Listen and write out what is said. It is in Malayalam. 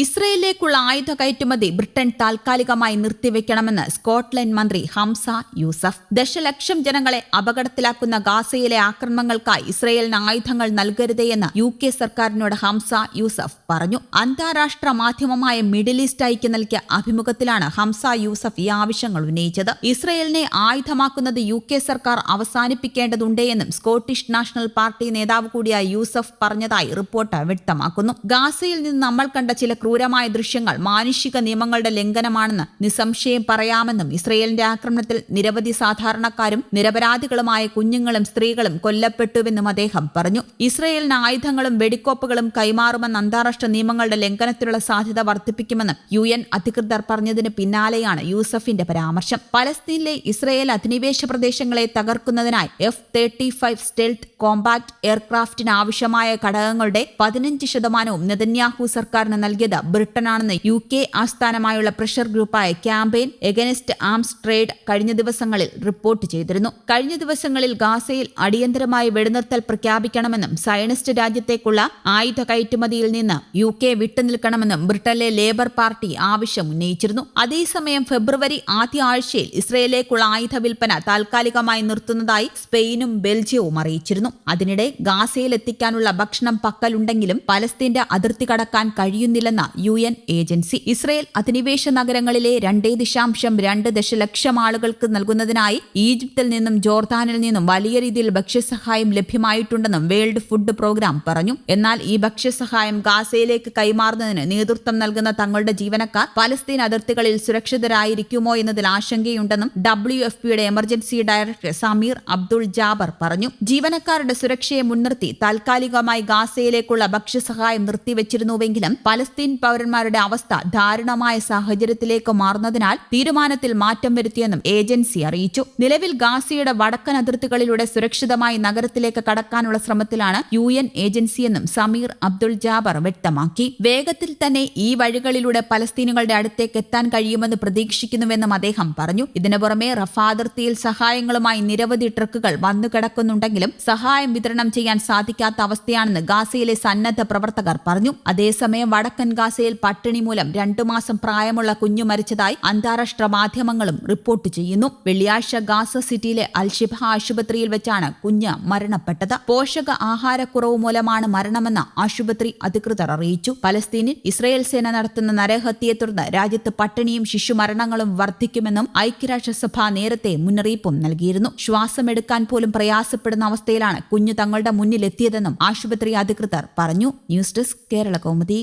ഇസ്രയേലിലേക്കുള്ള ആയുധ കയറ്റുമതി ബ്രിട്ടൻ താൽക്കാലികമായി നിർത്തിവെക്കണമെന്ന് സ്കോട്ട്ലൻഡ് മന്ത്രി ഹംസ യൂസഫ്. ദശലക്ഷം ജനങ്ങളെ അപകടത്തിലാക്കുന്ന ഗാസയിലെ ആക്രമണങ്ങൾക്കായി ഇസ്രയേലിന് ആയുധങ്ങൾ നൽകരുതെന്ന് യു കെ സർക്കാരിനോട് ഹംസ യൂസഫ് പറഞ്ഞു. അന്താരാഷ്ട്ര മാധ്യമമായ മിഡിൽ ഈസ്റ്റ് ഐക്യ നൽകിയ അഭിമുഖത്തിലാണ് ഹംസ യൂസഫ് ഈ ആവശ്യങ്ങൾ ഉന്നയിച്ചത്. ഇസ്രയേലിനെ ആയുധമാക്കുന്നത് യു കെ സർക്കാർ അവസാനിപ്പിക്കേണ്ടതുണ്ടെന്നും സ്കോട്ടിഷ് നാഷണൽ പാർട്ടി നേതാവ് കൂടിയായ യൂസഫ് പറഞ്ഞതായി റിപ്പോർട്ട് വ്യക്തമാക്കുന്നു. ഗാസയിൽ നിന്ന് നമ്മൾ കണ്ട ചില ക്രൂരമായ ദൃശ്യങ്ങൾ മാനുഷിക നിയമങ്ങളുടെ ലംഘനമാണെന്ന് നിസ്സംശയം പറയാമെന്നും ഇസ്രയേലിന്റെ ആക്രമണത്തിൽ നിരവധി സാധാരണക്കാരും നിരപരാധികളുമായ കുഞ്ഞുങ്ങളും സ്ത്രീകളും കൊല്ലപ്പെട്ടുവെന്നും അദ്ദേഹം പറഞ്ഞു. ഇസ്രയേലിന് ആയുധങ്ങളും വെടിക്കോപ്പുകളും കൈമാറുമെന്ന അന്താരാഷ്ട്ര നിയമങ്ങളുടെ ലംഘനത്തിനുള്ള സാധ്യത വർദ്ധിപ്പിക്കുമെന്നും യു എൻ അധികൃതർ പറഞ്ഞതിന് പിന്നാലെയാണ് യൂസഫിന്റെ പരാമർശം. പലസ്തീനിലെ ഇസ്രയേൽ അധിനിവേശ പ്രദേശങ്ങളെ തകർക്കുന്നതിനായി F thirty five stealth compact എയർക്രാഫ്റ്റിന് ആവശ്യമായ ഘടകങ്ങളുടെ പതിനഞ്ച് ശതമാനവും നെതന്യാഹു സർക്കാരിന് നൽകിയത് ബ്രിട്ടനാണെന്ന് യു കെ ആസ്ഥാനമായുള്ള പ്രഷർ ഗ്രൂപ്പായ ക്യാമ്പയിൻ എഗനിസ്റ്റ് ആംസ് ട്രേഡ് കഴിഞ്ഞ ദിവസങ്ങളിൽ റിപ്പോർട്ട് ചെയ്തിരുന്നു. കഴിഞ്ഞ ദിവസങ്ങളിൽ ഗാസയിൽ അടിയന്തരമായി വെടിനിർത്തൽ പ്രഖ്യാപിക്കണമെന്നും സയനിസ്റ്റ് രാജ്യത്തേക്കുള്ള ആയുധ കയറ്റുമതിയിൽ നിന്ന് യു കെ വിട്ടുനിൽക്കണമെന്നും ബ്രിട്ടനിലെ ലേബർ പാർട്ടി ആവശ്യം ഉന്നയിച്ചിരുന്നു. അതേസമയം ഫെബ്രുവരി ആദ്യ ആഴ്ചയിൽ ഇസ്രയേലിലേക്കുള്ള ആയുധ വിൽപ്പന താൽക്കാലികമായി നിർത്തുന്നതായി സ്പെയിനും ബെൽജിയവും അറിയിച്ചിരുന്നു. അതിനിടെ ഗാസയിൽ എത്തിക്കാനുള്ള ഭക്ഷണം പക്കലുണ്ടെങ്കിലും പലസ്തീന്റെ അതിർത്തി കടക്കാൻ കഴിയുന്നില്ലെന്ന യു എൻ ഏജൻസി ഇസ്രയേൽ അധിനിവേശ നഗരങ്ങളിലെ രണ്ടേ ദശാംശം രണ്ട് ദശലക്ഷം ആളുകൾക്ക് നൽകുന്നതിനായി ഈജിപ്തിൽ നിന്നും ജോർദാനിൽ നിന്നും വലിയ രീതിയിൽ ഭക്ഷ്യസഹായം ലഭ്യമായിട്ടുണ്ടെന്നും വേൾഡ് ഫുഡ് പ്രോഗ്രാം പറഞ്ഞു. എന്നാൽ ഈ ഭക്ഷ്യസഹായം ഗാസയിലേക്ക് കൈമാറുന്നതിന് നേതൃത്വം നൽകുന്ന തങ്ങളുടെ ജീവനക്കാർ പലസ്തീൻ അതിർത്തികളിൽ സുരക്ഷിതരായിരിക്കുമോ എന്നതിൽ ആശങ്കയുണ്ടെന്നും ഡബ്ല്യു എഫ് പിയുടെ emergency director Samir Abdul Jaber പറഞ്ഞു. ജീവനക്കാരുടെ സുരക്ഷയെ മുൻനിർത്തി താൽക്കാലികമായി ഗാസയിലേക്കുള്ള ഭക്ഷ്യസഹായം നിർത്തിവച്ചിരുന്നുവെങ്കിലും പലസ്തീൻ പൗരന്മാരുടെ അവസ്ഥ ദാരുണമായ സാഹചര്യത്തിലേക്ക് മാറുന്നതിനാൽ തീരുമാനത്തിൽ മാറ്റം വരുത്തിയെന്നും ഏജൻസി അറിയിച്ചു. നിലവിൽ ഗാസിയുടെ വടക്കൻ അതിർത്തികളിലൂടെ സുരക്ഷിതമായി നഗരത്തിലേക്ക് കടക്കാനുള്ള ശ്രമത്തിലാണ് യു എൻ ഏജൻസിയെന്നും സമീർ അബ്ദുൾ ജാബർ വ്യക്തമാക്കി. വേഗത്തിൽ തന്നെ ഈ വഴികളിലൂടെ പലസ്തീനുകളുടെ അടുത്തേക്ക് എത്താൻ കഴിയുമെന്ന് പ്രതീക്ഷിക്കുന്നുവെന്നും അദ്ദേഹം പറഞ്ഞു. ഇതിനു പുറമെ റഫ അതിർത്തിയിൽ സഹായങ്ങളുമായി നിരവധി ട്രക്കുകൾ വന്നു കിടക്കുന്നുണ്ടെങ്കിലും സഹായം വിതരണം ചെയ്യാൻ സാധിക്കാത്ത അവസ്ഥയാണെന്ന് ഗാസയിലെ സന്നദ്ധ പ്രവർത്തകർ പറഞ്ഞു. അതേസമയം വടക്കൻ ഗാസയിൽ പട്ടിണി മൂലം രണ്ടു മാസം പ്രായമുള്ള കുഞ്ഞു മരിച്ചതായി അന്താരാഷ്ട്ര മാധ്യമങ്ങളും റിപ്പോർട്ട് ചെയ്യുന്നു. വെള്ളിയാഴ്ച ഗാസ സിറ്റിയിലെ അൽഷിബ ആശുപത്രിയിൽ വെച്ചാണ് കുഞ്ഞ് മരണപ്പെട്ടത്. പോഷക ആഹാരക്കുറവ് മൂലമാണ് മരണമെന്ന് ആശുപത്രി അധികൃതർ അറിയിച്ചു. പലസ്തീനിൽ ഇസ്രയേൽ സേന നടത്തുന്ന നരഹത്യയെ തുടർന്ന് രാജ്യത്ത് പട്ടിണിയും ശിശുമരണങ്ങളും വർദ്ധിക്കുമെന്നും ഐക്യരാഷ്ട്രസഭ നേരത്തെ മുന്നറിയിപ്പും നൽകിയിരുന്നു. ശ്വാസമെടുക്കാൻ പോലും പ്രയാസപ്പെടുന്ന അവസ്ഥയിലാണ് കുഞ്ഞു തങ്ങളുടെ മുന്നിലെത്തിയതെന്നും ആശുപത്രി അധികൃതർ പറഞ്ഞു. News desk Kerala Kaumudi.